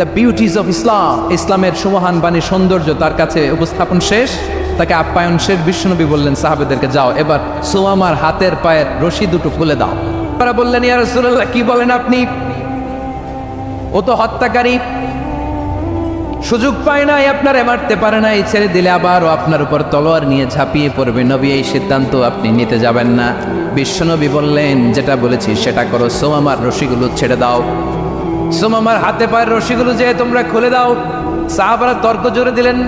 The beauties of Islam ইসলামের সুমহান বাণী সৌন্দর্য তার কাছে উপস্থাপন শেষ। তাকে আপ্যায়ন শেষ, বিশ্বনবী বললেন, সাহাবেদেরকে যাও, এবার সুমামার হাতের পায়ের রশি দুটো খুলে দাও। তারা বললেন, ইয়া রাসূলুল্লাহ, কি বলেন আপনি? ও তো হত্যাকারী। সুযোগ পায় নাই, আপনারে মারতে পারে নাই, ছেড়ে দিলে আবার ও আপনার উপর তলোয়ার নিয়ে ঝাঁপিয়ে পড়বে। নবী, এই সিদ্ধান্ত আপনি নিতে যাবেন না। বিশ্বনবী বললেন, যেটা বলেছি সেটা করো সোমামার রশিগুলো ছেড়ে দাও। সোমামার হাতে পায়ের রশিগুলো যে তোমরা খুলে দাও। সাহাবারা তর্ক জোরে দিলেন,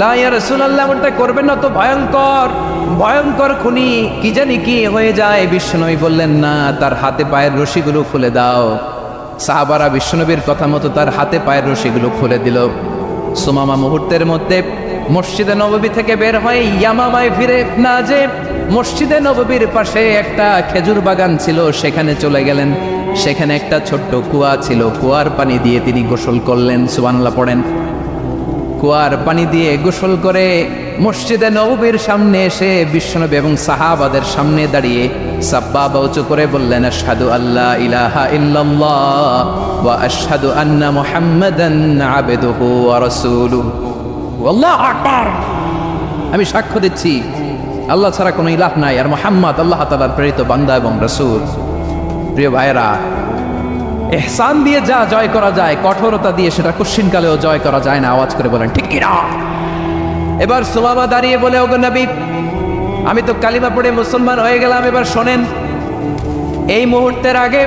লা ইয়া রাসূলুল্লাহ, এমনটা করবেন না তো ভয়ঙ্কর ভয়ঙ্কর খুনি কি জানি কি হয়ে যায়? বিশ্বনবী বললেন, না, তার হাতে পায়ের রশিগুলো খুলে দাও। সাহাবারা বিশ্বনবীর কথা মতো তার হাতে পায়ের রশিগুলো খুলে দিল। সুমামা মুহূর্তের মধ্যে মসজিদে নববী থেকে বের হয়ে ইয়ামামায় ফিরে না যে মসজিদে নববীর পাশে একটা খেজুর বাগান ছিল, সেখানে চলে গেলেন। সেখানে একটা ছোট্ট কুয়া ছিল। কুয়ার পানি দিয়ে তিনি গোসল করলেন সুবানলা পড়েন। কুয়ার পানি দিয়ে গোসল করে মসজিদে নববীর সামনে এসে বিশ্বনবী এবং সাহাবাদের সামনে দাঁড়িয়ে সাব্বা উঁচু করে বললেন, আশহাদু আল্লাহ ইলাহা ইল্লাল্লাহ ওয়া আশহাদু আন্না মুহাম্মাদান আবদুহু ওয়া রাসূলুহু। আল্লাহু আকবার। আমি সাক্ষ্য দিচ্ছি, আল্লাহ ছাড়া কোনো ইলাহ নাই। আর মোহাম্মদ আল্লাহ তাআলার প্রেরিত বান্দা এবং রাসূল। প্রিয় ভাইরা এহসান দিয়ে যা জয় করা যায়, কঠোরতা দিয়ে সেটা কুশ্চিনকালেও জয় করা যায় না। আওয়াজ করে বলেন, ঠিক কিনা? এবার সুমামা দাঁড়িয়ে বলে, ওগো নবী, আমি তো কালিমা পড়ে মুসলমান হয়ে গেলাম। এবার শোনেন, এই মুহূর্তের আগে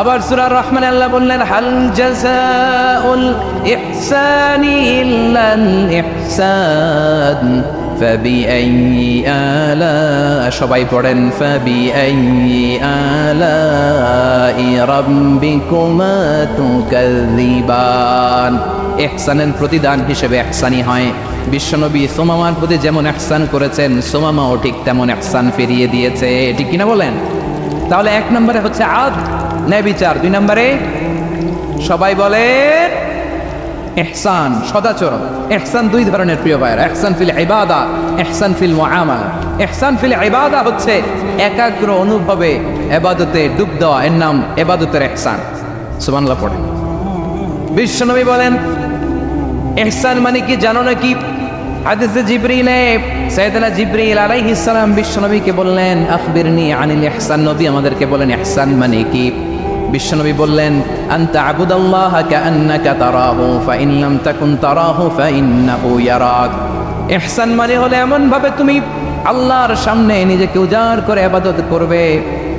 আবার সুরা রহমান আল্লাহ বললেন, হাল জাজাউল ইহসানি ইল্লাল ইহসান ফাবিআই আলা, সবাই পড়েন ফাবিআই আলা রাব্বিকুমা তুকাযিবান ইহসানের প্রতিদান হিসেবে ইহসানি হয়। বিশ্বনবী সোমামার প্রতি যেমন একসান করেছেন, সোমামাও ঠিক তেমন একসান ফিরিয়ে দিয়েছে। এটি কিনা বলেন? তাহলে এক নম্বরে হচ্ছে আদ। ন্যায় বিচার দুই নম্বরে সবাই বলে এহসান সদাচরণ। এহসান দুই ধরনের প্রিয় ভাইয়ের। এহসান ফিল ইবাদা এহসান ফিল মুআমালা। এহসান ফিল ইবাদা হচ্ছে একাগ্র অনুভবে এবাদতে ডুব দেওয়া। এর নাম এবাদতের এহসান সুবহানাল্লাহ পড়ে বিশ্বনবী বলেন এহসান মানে কি জানো নাকি? হাদিসে জিবরিলে, সাইয়েদনা জিবরিল আলাইহিস সালাম বিশ্বনবীকে বললেন, আখবিরনি আনিল ইহসান। নবী আমাদেরকে বলেন, ইহসান মানে কি? বিশ্বনবী বললেন, আনতা আবুদাল্লাহ কাআন্নাকা তারাহু তাকুন তারাহু ফাইন্নাহু ইয়ারাক। ইহসান মানে হলো এমন ভাবে তুমি আল্লাহর সামনে নিজেকে উজাড় করে ইবাদত করবে।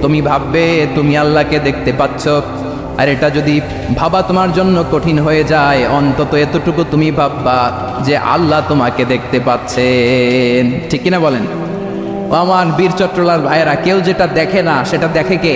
তুমি ভাববে, তুমি আল্লাহকে দেখতে পাচ্ছ। আর এটা যদি ভাবা তোমার জন্য কঠিন হয়ে যায়, অন্তত এতটুকু তুমি ভাববা যে আল্লাহ তোমাকে দেখতে পাচ্ছেন। ঠিক কিনা বলেন? আমার বীর চট্টলার ভাইয়েরা, কেউ যেটা দেখে না, সেটা দেখে কে?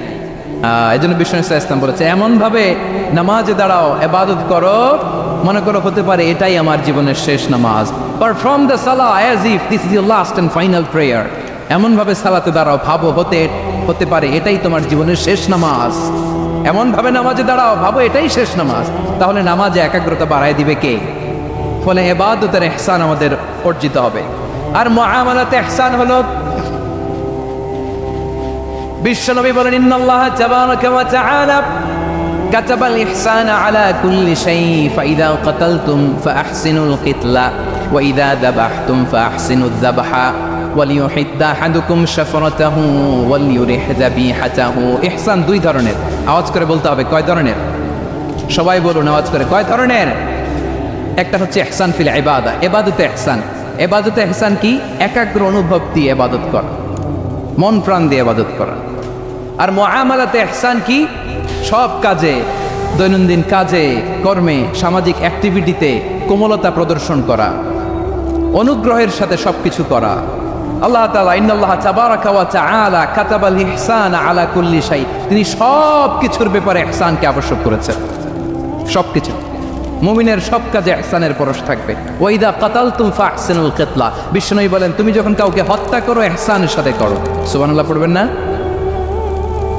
এই জন্য বিষ্ণু ইসলাম বলেছে। এমনভাবে নামাজে দাঁড়াও, এবাদত করো, মনে করো হতে পারে এটাই আমার জীবনের শেষ নামাজ। পারফর্ম দ্য সালা as if this is your last and final prayer এমনভাবে সালাতে দাঁড়াও, ভাবো হতে হতে পারে এটাই তোমার জীবনের শেষ নামাজ। এমনভাবে নামাজে দাঁড়াও, ভাবো এটাই শেষ নামাজ। তাহলে নামাজে একাগ্রতা বাড়ায় দিবে কে? ফলে এবাদতের এহসান আমাদের অর্জিত হবে। আর মহামালাতে এহসান হলো বিশ্বনবী বলেন ইন্নাল্লাহ তাবারাকা ওয়া তাআলা كتب الإحسان على كل شيء فإذا قتلتم فأحسنوا القتلة وإذا ذبحتم فأحسنوا الذبح وليحد أحدكم شفرته وليرح ذبيحته إحسان দুই ধরনের আওয়াজ করে বলতে হবে কয় ধরনের সবাই বলুন আওয়াজ করে কয় ধরনের একটা হচ্ছে এহসান ফিল ইবাদা এবাদতে এহসান এবাদতে এহসান কি একাগ্র অনুভব দিয়ে এবাদত করা মন প্রাণ দিয়ে এবাদত করা আর মুআমালাতে এহসান কি? সব কাজে, দৈনন্দিন কাজে, কর্মে, সামাজিক অ্যাক্টিভিটিতে কোমলতা প্রদর্শন করা, অনুগ্রহের সাথে সবকিছু করা। আল্লাহ তাআলা ইন্নাল্লাহ তাবারাকা ওয়া তাআলা কাতাবাল ইহসান আলা কুল্লি শাই। তিনি সব কিছুর ব্যাপারে ইহসানকে আবশ্যক করেছেন। সবকিছু। মুমিনের সব কাজে এহসানের পরশ থাকবে। ওইদা কাতাল তুম ফাহসিনুল কেতলা। বিষ্ণুই বলেন, তুমি যখন কাউকে হত্যা করো এহসানের সাথে করো। সুবহানাল্লাহ পড়বেন না?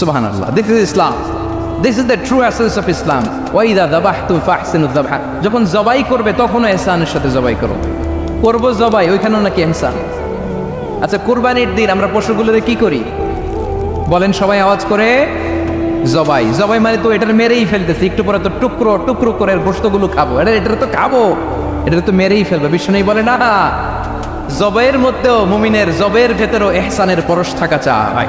সুবাহান this is Islam this is the true essence of Islam ওয়াইদা দাবাহ তু ফাহসিনু দাবাহ যখন জবাই করবে, তখনও এহসানের সাথে জবাই করো। করব জবাই, ওইখানেও নাকি এহসান। আচ্ছা কোরবানির দিন আমরা পশুগুলোরে কি করি? বলেন সবাই আওয়াজ করে, জবাই। জবাই মানে তো এটার মেরেই ফেলতেছি, একটু পরে তো টুকরো টুকরো করে গোস্তগুলো খাব। এটা এটা তো খাব। এটা তো মেরেই ফেলবে। নেই বলে না জবের মধ্যেও মুমিনের জবের ভেতরেও এহসানের পরশ থাকা চায়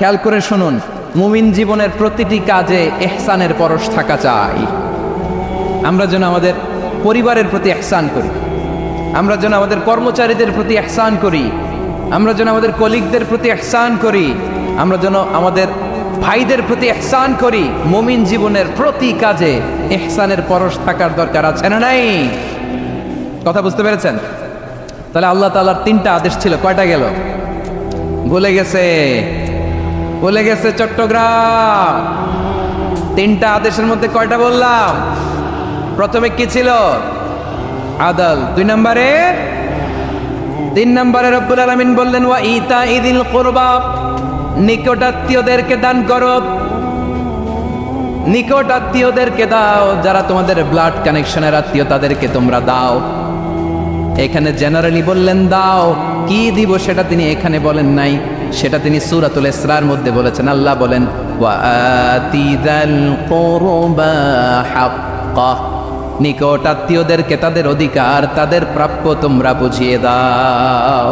খেয়াল করে শুনুন, মুমিন জীবনের প্রতিটি কাজে এহসানের পরশ থাকা চাই। আমরা যেন আমাদের পরিবারের প্রতি এহসান করি। আমরা যেন আমাদের কর্মচারীদের প্রতি এহসান করি। আমরা যেন আমাদের কলিগদের প্রতি এহসান করি। আমরা যেন আমাদের ভাইদের প্রতি এহসান করি। মুমিন জীবনের প্রতি কাজে এহসানের পরশ থাকার দরকার আছে না নাই? কথা বুঝতে পেরেছেন? তাহলে আল্লাহ তালার তিনটা আদেশ ছিল, কয়টা গেল? ভুলে গেছে। ভুলে গেছে চট্টগ্রাম। তিনটা আদেশের মধ্যে কয়টা বললাম? প্রথমে কি ছিল? আদাল। দুই নম্বরে? তিন নম্বরে রব্বুল আলামিন বললেন, ওয়া ইতা ইদিল কুরবা। নিকট আত্মীয়দেরকে দান করো। নিকট আত্মীয়দেরকে দাও, যারা তোমাদের ব্লাড কানেকশনের আত্মীয়, তাদেরকে তোমরা দাও। এখানে জেনারেলি বললেন, দাও। কি দিব সেটা তিনি এখানে বলেন নাই। সেটা তিনি সূরাতুল ইসরার মধ্যে বলেছেন। আল্লাহ বলেন নিকট আত্মীয়দেরকে তাদের অধিকার, তাদের প্রাপ্য তোমরা বুঝিয়ে দাও।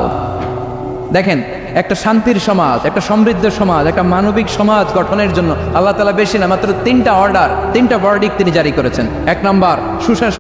দেখেন, একটা শান্তির সমাজ, একটা সমৃদ্ধ সমাজ, একটা মানবিক সমাজ গঠনের জন্য আল্লাহ তালা বেশি না, মাত্র তিনটা অর্ডার তিনটা বর্ডিক তিনি জারি করেছেন। এক নম্বর, সুশাসন